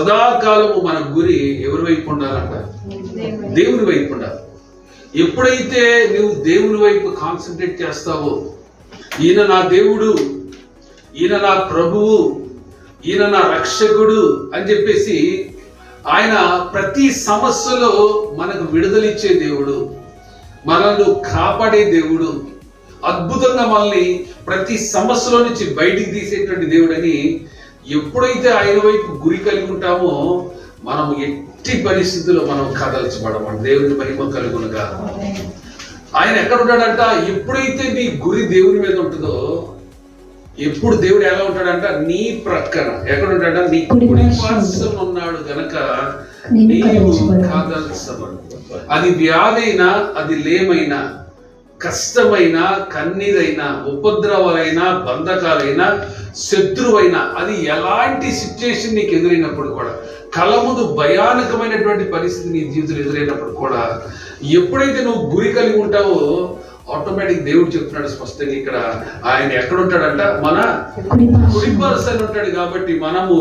సదాకాలము మన గురి ఎవరి వైపు ఉండాలంట? దేవుని వైపు ఉండాలి. ఎప్పుడైతే నువ్వు దేవుని వైపు కాన్సన్ట్రేట్ చేస్తావో ఈయన నా దేవుడు ఈయన నా ప్రభువు ఈయన నా రక్షకుడు అని చెప్పేసి ఆయన ప్రతి సమస్యలో మనకు విడుదలిచ్చే దేవుడు మనల్ని కాపాడే దేవుడు అద్భుతంగా మనల్ని ప్రతి సమస్యలో నుంచి బయటికి తీసేటువంటి దేవుడని ఎప్పుడైతే ఆయన వైపు గురి కలిగి ఉంటామో మనం ఎట్టి పరిస్థితుల్లో మనం కదల్చబడమం. దేవుని మహిమ కలుగునుగా. ఆయన ఎక్కడ ఉంటాడంట? ఎప్పుడైతే నీ గురి దేవుని మీద ఉంటుందో ఎప్పుడు దేవుడు ఎలా ఉంటాడంట? నీ ప్రక్కన. ఎక్కడ ఉంటాడంట? నీ కుడి. పార్శ్వం ఉన్నాడు గనక నీవు. కదల్చబడు అది వ్యాధైనా అది లేమైనా కష్టమైన కన్నీరైనా ఉపద్రవాలైనా బంధకాలైనా శత్రువైనా అది ఎలాంటి సిచ్యుయేషన్ నీకు ఎదురైనప్పుడు కూడా కళ్ళ ముందు భయానకమైనటువంటి పరిస్థితి నీ జీవితంలో ఎదురైనప్పుడు కూడా ఎప్పుడైతే నువ్వు గురి కలిగి ఉంటావో ఆటోమేటిక్ దేవుడు చెప్తున్నాడు స్పష్టంగా ఇక్కడ ఆయన ఎక్కడ ఉంటాడంట మన కుడి కుడి పార్శ్వమున పర్సన్ ఉంటాడు కాబట్టి మనము